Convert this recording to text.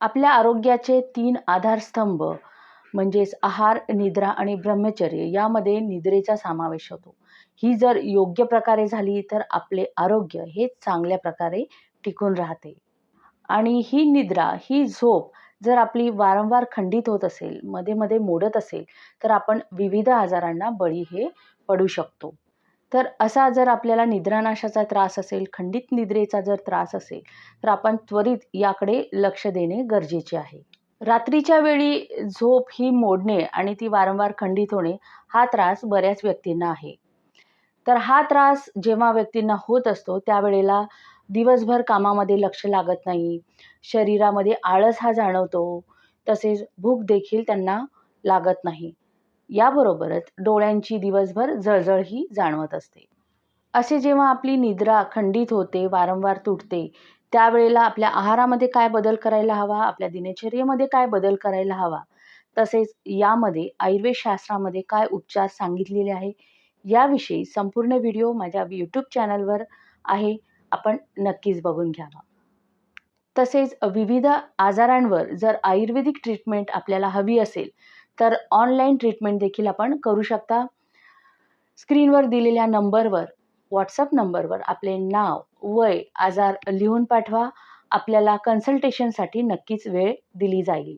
आपल्या आरोग्याचे तीन आधारस्तंभ म्हणजेच आहार निद्रा आणि ब्रह्मचर्य यामध्ये निद्रेचा समावेश होतो. ही जर योग्य प्रकारे झाली तर आपले आरोग्य हे चांगल्या प्रकारे टिकून राहते. आणि ही निद्रा ही झोप जर आपली वारंवार खंडित होत असेल मध्ये मध्ये मोडत असेल तर आपण विविध आजारांना बळी हे पडू शकतो. तर असा जर आपल्याला निद्रानाशाचा त्रास असेल खंडित निद्रेचा जर त्रास असेल तर आपण त्वरित याकडे लक्ष देणे गरजेचे आहे. रात्रीच्या वेळी झोप ही मोडणे आणि ती वारंवार खंडित होणे हा त्रास बऱ्याच व्यक्तींना आहे. तर हा त्रास जेव्हा व्यक्तींना होत असतो त्यावेळेला दिवसभर कामामध्ये लक्ष लागत नाही शरीरामध्ये आळस हा जाणवतो तसेच भूक देखील त्यांना लागत नाही. याबरोबरच डोळ्यांची दिवसभर जळजळ ही जाणवत असते. असे जेव्हा आपली निद्रा खंडित होते वारंवार तुटते त्यावेळेला आपल्या आहारामध्ये काय बदल करायला हवा आपल्या दिनचर्येमध्ये काय बदल करायला हवा तसेच यामध्ये आयुर्वेद शास्त्रामध्ये काय उपचार सांगितलेले आहे याविषयी संपूर्ण व्हिडिओ माझ्या यूट्यूब चॅनलवर आहे आपण नक्कीच बघून घ्यावा. तसेच विविध आजारांवर जर आयुर्वेदिक ट्रीटमेंट आपल्याला हवी असेल तर ऑनलाईन ट्रीटमेंट देखील आपण करू शकता. स्क्रीनवर दिलेल्या नंबरवर व्हॉट्सअप नंबरवर आपले नाव वय आजार लिहून पाठवा. आपल्याला कन्सल्टेशनसाठी नक्कीच वेळ दिली जाईल.